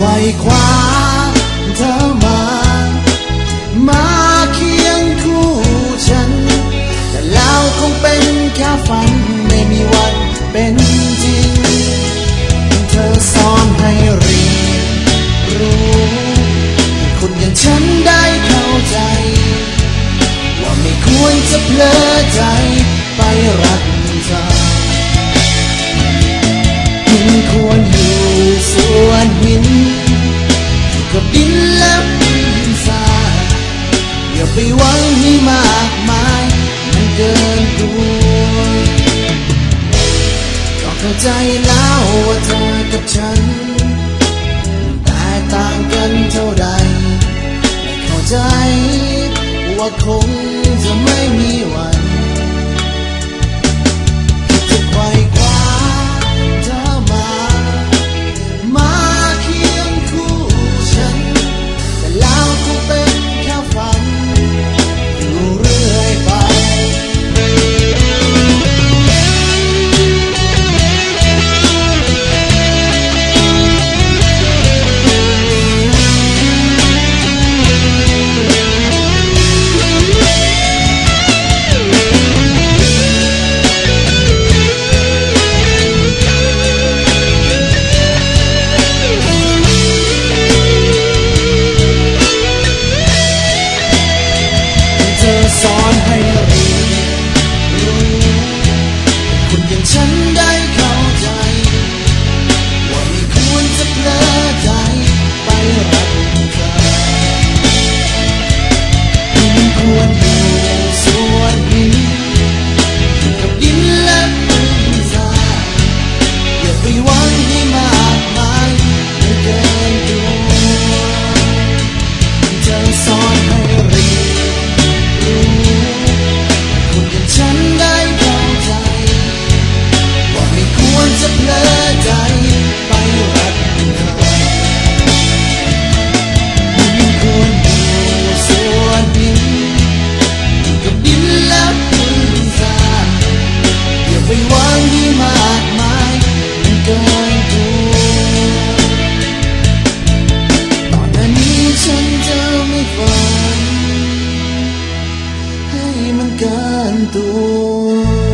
ไขว่คว้าเธอมา มาเคียงคู่ฉัน แต่แล้วคงเป็นแค่ฝันไม่มีวันเป็นจริง เธอสอนให้รียรู้คนอย่างฉันได้เข้าใจ ว่าไม่ควรจะเพลอใจ เข้าใจแล้วว่าเธอกับฉันแตกต่างกันเท่าใดและเข้าใจว่าคงจะไม่มีวัน canto.